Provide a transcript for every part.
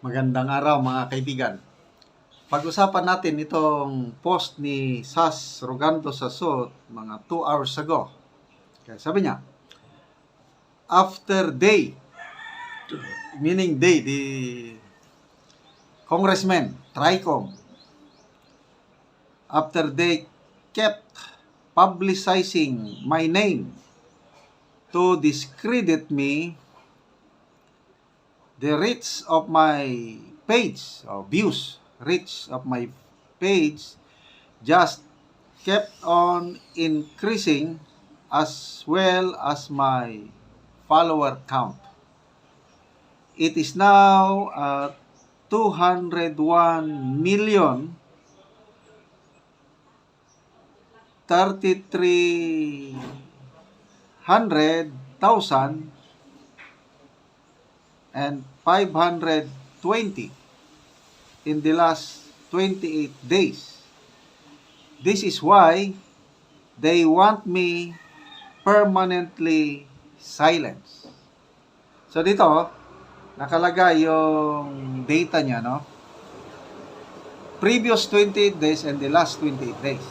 Magandang araw mga kaibigan. Pag-usapan natin itong post ni Sas Rogando Sasot mga 2 hours ago. Kaya sabi niya, after day, meaning day, the congressman, TRICOM, after they kept publicizing my name to discredit me the reach of my page or views reach of my page just kept on increasing as well as my follower count. It is now uh, 201 million 33 hundred thousand and 520 in the last 28 days. This is why they want me permanently silenced. So dito, nakalagay yung data niya, no? Previous 28 days and the last 28 days.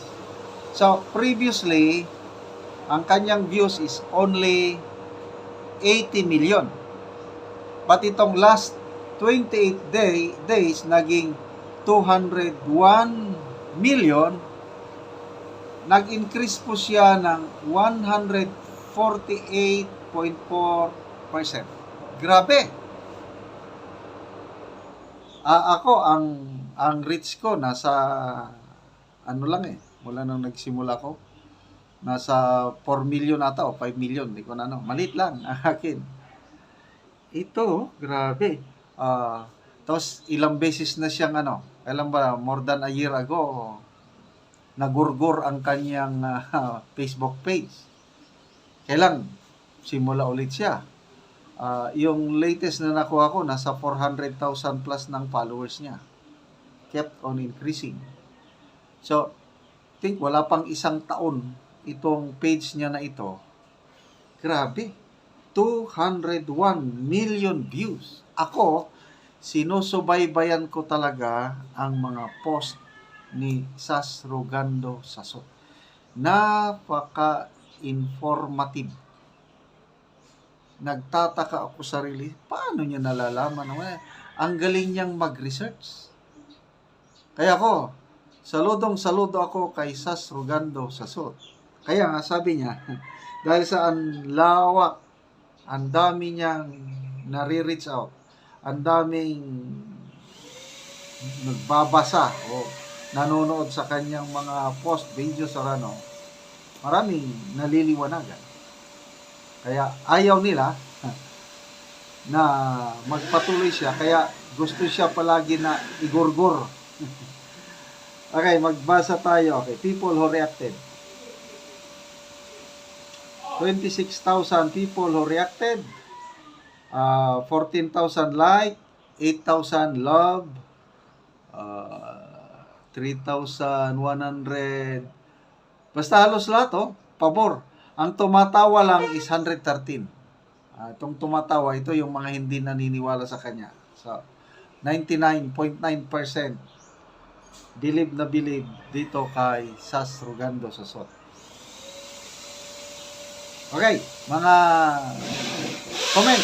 So, previously, ang kanyang views is only 80 million. But itong last 28 day, days, naging 201 million. Nag-increase po siya ng 148.4%. Grabe! Ah, ako, ang ang reach ko nasa ano lang eh, mula nung nagsimula ko. Nasa 4 million ata o 5 million, di ko na ano. Malit lang ang akin. Ito, grabe. Ah, tapos ilang beses na siyang ano, alam ba, more than a year ago, nagurgur ang kanyang ah, Facebook page. Kailan simula ulit siya. Ah, yung latest na nakuha ko, nasa 400,000 plus ng followers niya. Kept on increasing. So, think wala pang isang taon itong page niya na ito. Grabe. 201 million views. Ako, sinusubaybayan ko talaga ang mga post ni Sas Rogando Saso. Napaka-informative. Nagtataka ako sarili, paano niya nalalaman? naman? Ang galing niyang mag-research. Kaya ako, saludong saludo ako kay Sas Rogando Saso. Kaya nga sabi niya, dahil sa ang lawak ang dami niyang nare-reach out. Ang daming nagbabasa o nanonood sa kanyang mga post, videos or ano. Maraming naliliwanagan. Kaya ayaw nila na magpatuloy siya. Kaya gusto siya palagi na igurgur. okay, magbasa tayo. Okay, people who reacted. 26,000 people who reacted, uh, 14,000 like, 8,000 love, uh, 3,100, basta halos lahat, oh, pabor. Ang tumatawa lang is 113. Uh, itong tumatawa, ito yung mga hindi naniniwala sa kanya. So, 99.9% believe na believe dito kay Sas Rogando Sasot. Okay, mga comment.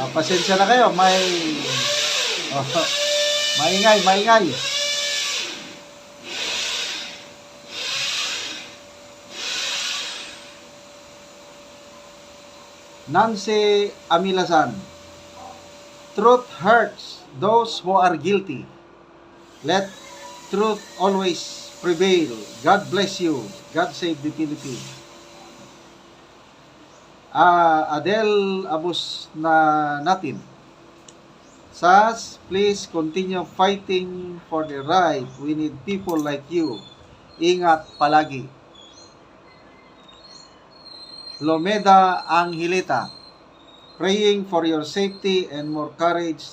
Uh, pasensya na kayo, may oh, maingay, maingay. Nancy Amilasan. Truth hurts those who are guilty. Let truth always prevail. God bless you. God save the Philippines. Ah, Adel Abus na natin. Sas, please continue fighting for the right. We need people like you. Ingat palagi. Lomeda Angelita, praying for your safety and more courage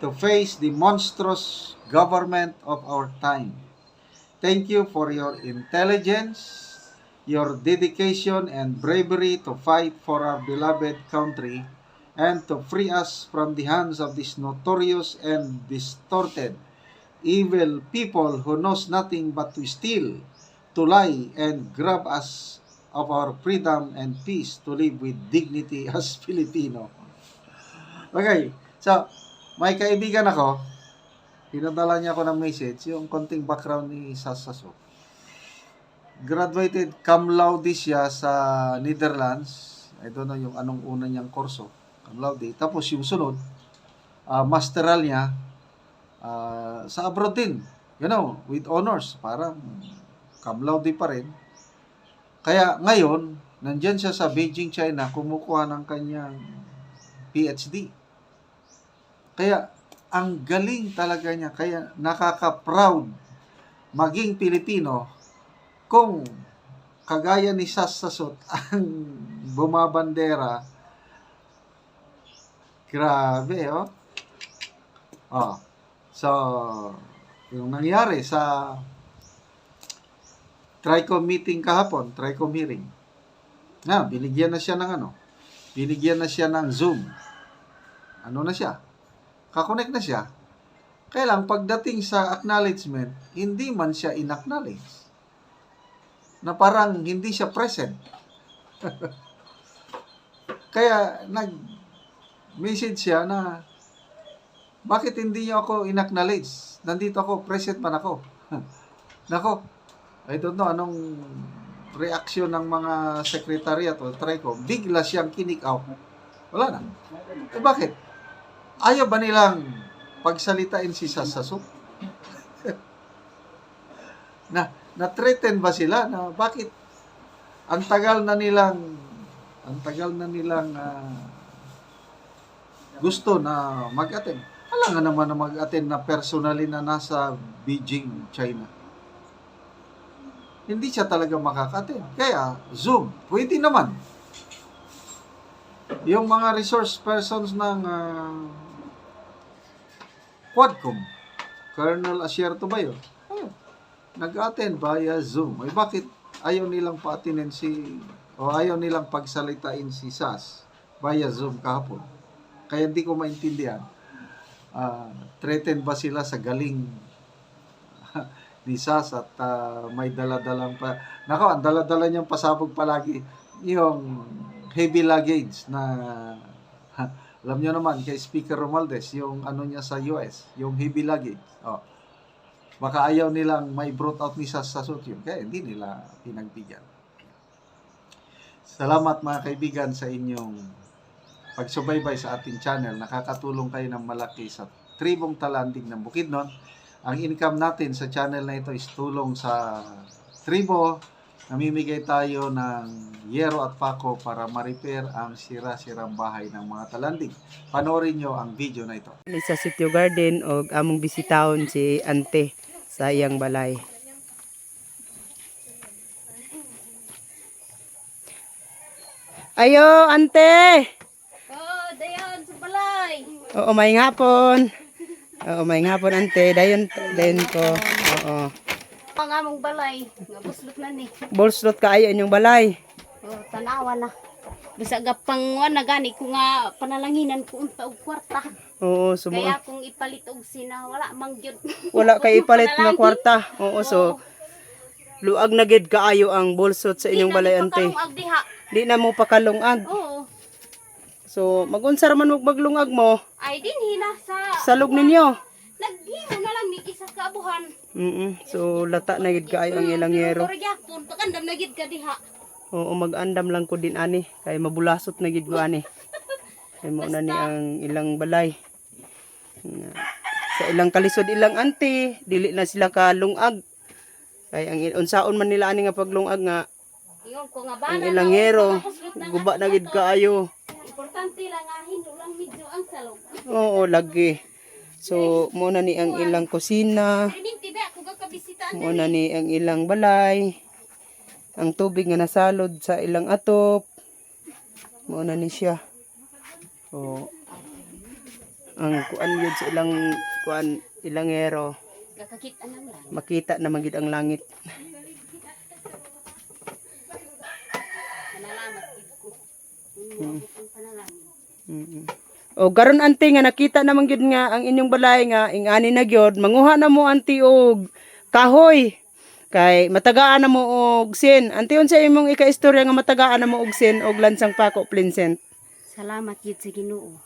to face the monstrous government of our time. Thank you for your intelligence, your dedication and bravery to fight for our beloved country and to free us from the hands of these notorious and distorted evil people who knows nothing but to steal, to lie, and grab us of our freedom and peace to live with dignity as Filipino. Okay, so may kaibigan ako, pinadala niya ako ng message, yung konting background ni Sasaso. Graduated cum laude siya sa Netherlands. I don't know yung anong una niyang kurso. Cum laude. Tapos yung sunod, ah, masteral niya ah, sa abroad din. You know, with honors. Parang cum laude pa rin. Kaya ngayon, nandyan siya sa Beijing, China, kumukuha ng kanyang PhD. Kaya, ang galing talaga niya. Kaya, nakaka-proud maging Pilipino kung kagaya ni Sassasot ang bumabandera. Grabe, oh. Oh. So, yung nangyari sa TRICOM meeting kahapon, TRICOM hearing. Na, binigyan na siya ng ano? Binigyan na siya ng Zoom. Ano na siya? Kakonect na siya. Kaya lang, pagdating sa acknowledgement, hindi man siya in-acknowledge. Na parang hindi siya present. Kaya, nag-message siya na, bakit hindi niyo ako in-acknowledge? Nandito ako, present man ako. Nako, I don't know anong reaksyon ng mga secretariat o TRICOM. Bigla siyang kinik out. Wala na. Eh bakit? Ayaw ba nilang pagsalitain si Sasaso? na na-threaten ba sila na bakit ang tagal na nilang ang tagal na nilang ah, gusto na mag-attend. Wala nga naman na mag-attend na personally na nasa Beijing, China. Hindi siya talaga makaka-attend. Kaya, Zoom, pwede naman. Yung mga resource persons ng ah, Quadcom, Colonel Asierto ba yun? Nag-attend via Zoom. Ay bakit ayaw nilang pa-attendin si o ayaw nilang pagsalitain si SAS via Zoom kahapon? Kaya hindi ko maintindihan. Ah, threatened ba sila sa galing ni SAS at ah, may daladalang pa. Nako, ang daladala niyang pasabog palagi yung heavy luggage na alam niyo naman kay Speaker Romualdez yung ano niya sa US, yung heavy luggage. Oh. Baka ayaw nilang may brought out ni SAS sa yun. Kaya hindi nila pinagbigyan. Salamat mga kaibigan sa inyong pagsubaybay sa ating channel. Nakakatulong kayo ng malaki sa tribong talandig ng Bukidnon. Ang income natin sa channel na ito is tulong sa tribo. Namimigay tayo ng yero at pako para ma-repair ang sira-sirang bahay ng mga talandig. Panoorin nyo ang video na ito. Sa Sitio Garden o among bisitahon si Ante sa iyang balay. Ayo, Ante! Oh, dayon sa balay. Oo, may hapon. Oo, may hapon, Ante. Dayon, dayon ko. Oo. Ang among balay, nga buslot na ni. Bolslot kaayo inyong balay. Oh, tanawa na. Bisa gapang na gani ko nga panalanginan ko unta og kwarta. Oo, sumo. Kaya kung ipalit og sina wala mang gyud. Wala kay ipalit nga kwarta. Oo, so luag na gid kaayo ang bolsot sa inyong balay, Ante. Di na mo pakalungag. Oo. So, magunsa man mo maglungag mo. Ay din hina sa Salog ninyo. naghimo na lang ni isa ka abuhan. Mm So, lata na gid kaayo ang ilang yero. Gyapon pagandam na gid ka diha. Oo, mag-andam lang ko din ani. Kay mabulasot na gid ko ani. Kay mo na ni ang ilang balay. Sa ilang kalisod ilang anti, dili na sila kalungag. Kay ang unsaon man nila ani nga paglungag nga ang ilang yero guba na gid kaayo. Importante lang nga hindo lang medyo ang salog. Oo, lagi. So, mo na ni ang ilang kusina. Ining tiba ko gakabisita Mo na ni ang ilang balay. Ang tubig nga nasalod sa ilang atop. Mo na ni siya. So, ang kuan yun sa ilang kuan ilang ero Gakakita nang lang. makita na magid ang langit. Panalangin. Mm O garon ante nga nakita naman gyud nga ang inyong balay nga ingani na gyud manguha na mo anti og kahoy kay matagaan na mo og sin. Anti unsa imong ika-istorya nga matagaan na mo og sin og lansang pako plinsent. Salamat gid sa Ginoo.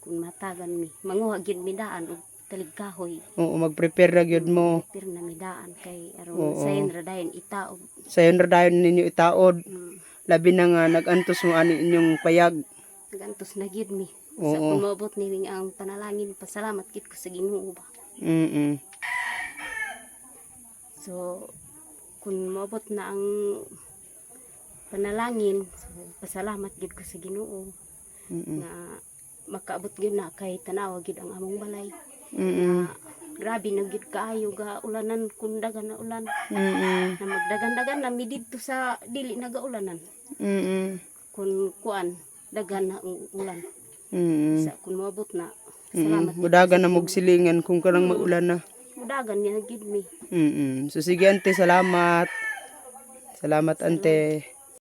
Kung matagan mi, manguha gid mi daan og talig kahoy. Oo mag-prepare ra gyud mo. Pero na mi daan kay aron sayon ra dayon itaog. Sayon ra dayon ninyo itaod. Mm. Labi na nga nagantos mo ani inyong payag. Gantos na gid mi. Oo. Sa kumabot ni ang panalangin, pasalamat gid ko sa Ginoo ba. Mm. So kung maabot na ang panalangin, so, pasalamat gid ko sa Ginoo Mm. na makaabot gyud na kay tanawa gid ang among balay. Mm. Na grabe na gid kaayo ga ulanan kun dagan na ulan. Mm. Na magdagan-dagan na mi didto sa dili nagaulanan. Mm. Kun kuan dagan na ang ulan. Mm. Sa kun maabot na Mm. salamat. Mudagan na mog silingan kung kanang maulan na. Mudagan niya gid mi. Mm. So sige ante, salamat. Salamat ante.